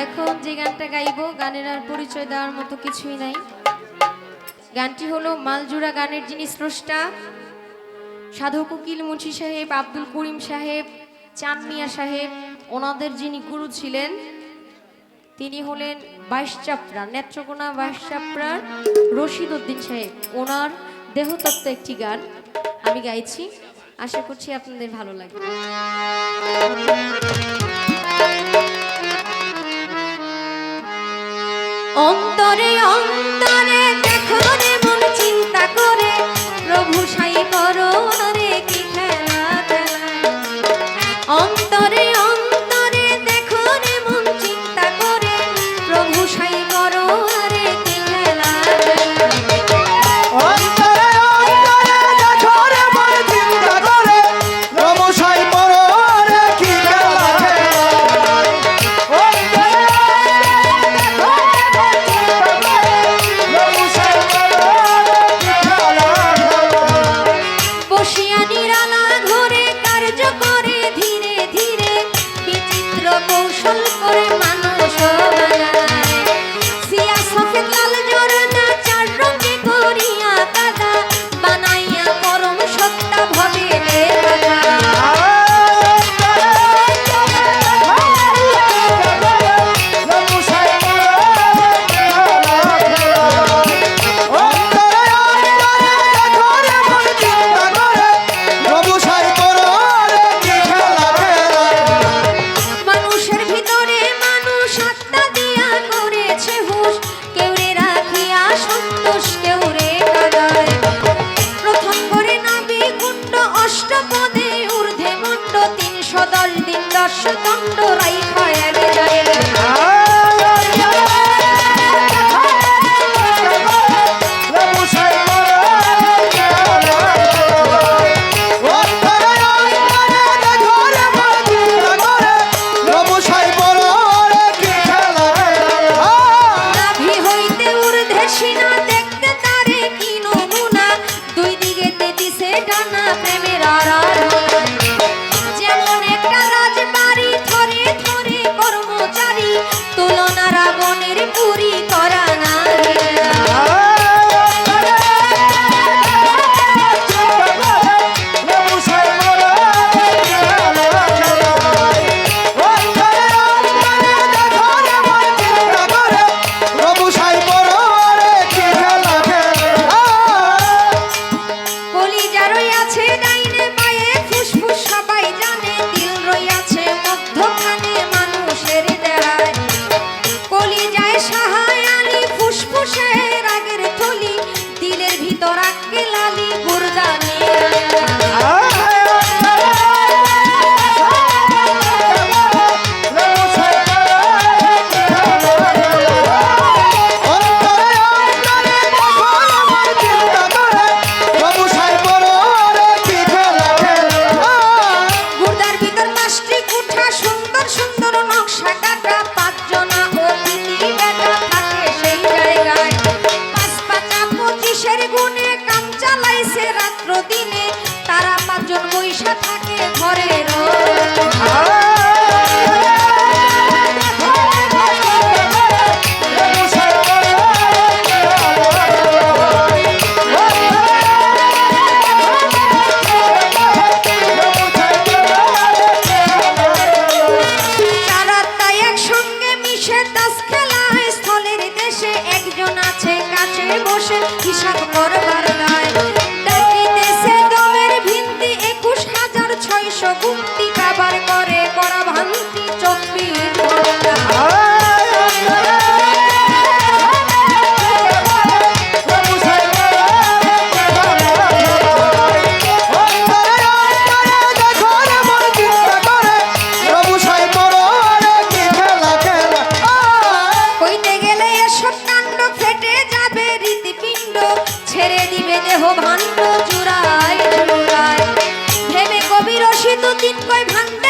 এখন যে গানটা গাইবো, গানের আর পরিচয় দেওয়ার মতো কিছুই নাই। গানটি হলো মালজুরা গানের যিনি স্রষ্টা, সাধক উকিল মুন্সি সাহেব, আব্দুল করিম সাহেব, চাঁদ মিয়া সাহেব, ওনাদের যিনি গুরু ছিলেন, তিনি হলেন বাইশ চাপড়া, নেত্রকোনা বাইশ চাপড়ার রশিদ উদ্দিন সাহেব। ওনার দেহতত্ত্ব একটি গান। আমি গাইছি, আশা করছি আপনাদের ভালো লাগবে। অন্তরে অন্তরে দেখো রে আবার করে করা ভাঙতি চব্বিশ ঘণ্টা ছেড়ে দিবে দেহ ভাণ্ড কই ভাঙ